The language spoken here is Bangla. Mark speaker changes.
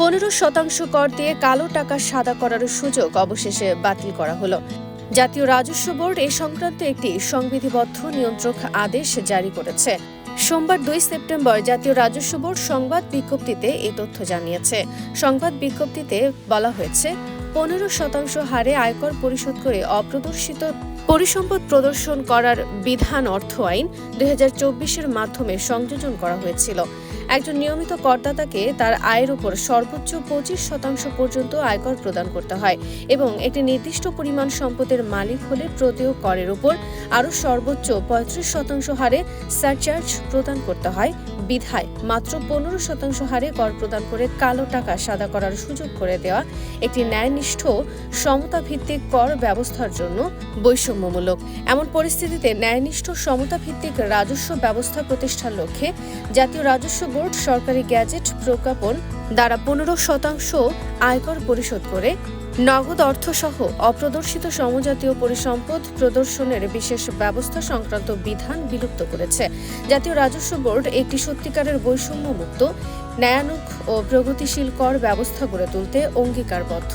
Speaker 1: পনেরো শতাংশ কর দিয়ে কালো টাকা সাদা করার সুযোগ অবশেষে বাতিল করা হলো। জাতীয় রাজস্ব বোর্ড এ সংক্রান্ত একটি সংবিধিবদ্ধ নিয়ন্ত্রক আদেশ জারি করেছে। সোমবার দুই সেপ্টেম্বর জাতীয় রাজস্ব বোর্ড সংবাদ বিজ্ঞপ্তিতে এই তথ্য জানিয়েছে। সংবাদ বিজ্ঞপ্তিতে বলা হয়েছে, পনেরো শতাংশ হারে আয়কর পরিশোধ করে অপ্রদর্শিত পরিসম্পদ প্রদর্শন করার বিধান অর্থ আইন দুই এর মাধ্যমে সংযোজন করা হয়েছিল। একজন নিয়মিত করদাতাকে তার আয়ের উপর সর্বোচ্চ পঁচিশ শতাংশ পর্যন্ত আয়কর প্রদান করতে হয় এবং একটি নির্দিষ্ট পরিমাণ সম্পদের মালিক হলে প্রদেয় করের উপর আরও সর্বোচ্চ পঁয়ত্রিশ শতাংশ হারে সারচার্জ প্রদান করতে হয়। বিধায় মাত্র পনেরো শতাংশ হারে কর প্রদান করে কালো টাকা সাদা করার সুযোগ করে দেওয়া একটি ন্যায়নিষ্ঠ সমতা ভিত্তিক কর ব্যবস্থার জন্য বৈষম্যমূলক। এমন পরিস্থিতিতে ন্যায়নিষ্ঠ সমতা ভিত্তিক রাজস্ব ব্যবস্থা প্রতিষ্ঠার লক্ষ্যে জাতীয় রাজস্ব বোর্ড সরকারি গ্যাজেট প্রজ্ঞাপন দ্বারা পনেরো শতাংশ আয়কর পরিশোধ করে নগদ অর্থসহ অপ্রদর্শিত সমজাতীয় পরিসম্পদ প্রদর্শনের বিশেষ ব্যবস্থা সংক্রান্ত বিধান বিলুপ্ত করেছে। জাতীয় রাজস্ব বোর্ড একটি সত্যিকারের বৈষম্যমুক্ত ন্যায়ানুক ও প্রগতিশীল কর ব্যবস্থা গড়ে তুলতে অঙ্গীকারবদ্ধ।